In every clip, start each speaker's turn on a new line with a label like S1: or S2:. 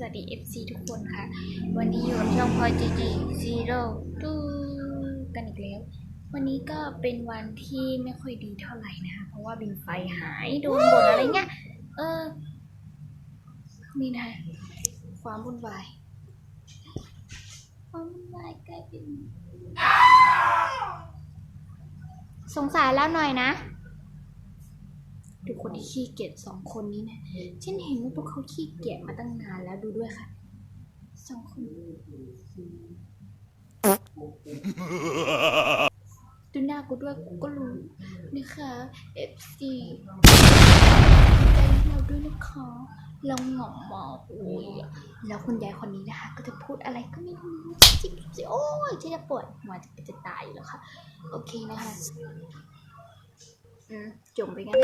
S1: สวัสดี FC ทุกคนค่ะ วันนี้อยู่กับช่องพอยจีจีซีโร่ดูกันอีกแล้ว วันนี้ก็เป็นวันที่ไม่ค่อยดีเท่าไหร่นะคะ เพราะว่าบินไฟหายโดนบ่นอะไรเงี้ย เออ นี่นะคะความวุ่นวาย ความวุ่นวายกลายเป็น สงสารแล้วหน่อยนะ ดูคนที่ขี้เกียจสองคนนี้นะฉันเห็นว่าพวกเขาขี้เกียจมาตั้งนานแล้วดูด้วยค่ะสองคนดูหน้ากูด้วยกูก็รู้นะคะ FC ใจเราด้วยนะคะเราหงอมมากอุ้ยแล้วคุณยายคนนี้นะคะ ก็จะพูดอะไรก็ไม่รู้จิบจิบโอ้ยฉันจะปวดหัวจะจะตายอยู่แล้วค่ะ โอเคนะคะ อืมจบไปงั้น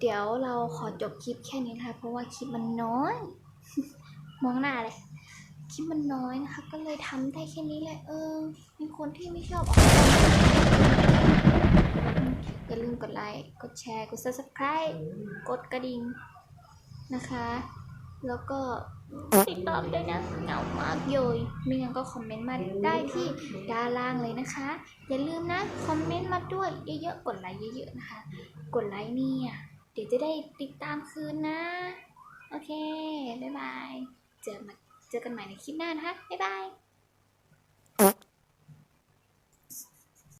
S1: เดี๋ยวเราขอจบคลิปแค่นี้นะคะ เพราะว่าคลิปมันน้อย มองหน้าเลยคลิปมันน้อยนะคะ ก็เลยทำได้แค่นี้แหละเออมีคนที่ไม่ชอบออกอย่าลืมกดไลค์กดแชร์กด subscribe กดกระดิ่งนะคะ แล้วก็ ติดตามด้วยนะเหงามากเลยไม่งั้นก็คอมเมนต์มาได้ที่ด้านล่างเลยนะคะ อย่าลืมนะ คอมเมนต์มาด้วยเยอะๆ กดไลค์เยอะๆนะคะ กดไลค์เนี่ย เดี๋ยวจะได้ติดตามคืนนะ โอเค บ๊ายบาย เจอมาเจอกันใหม่ในคลิปหน้านะคะ บ๊ายบาย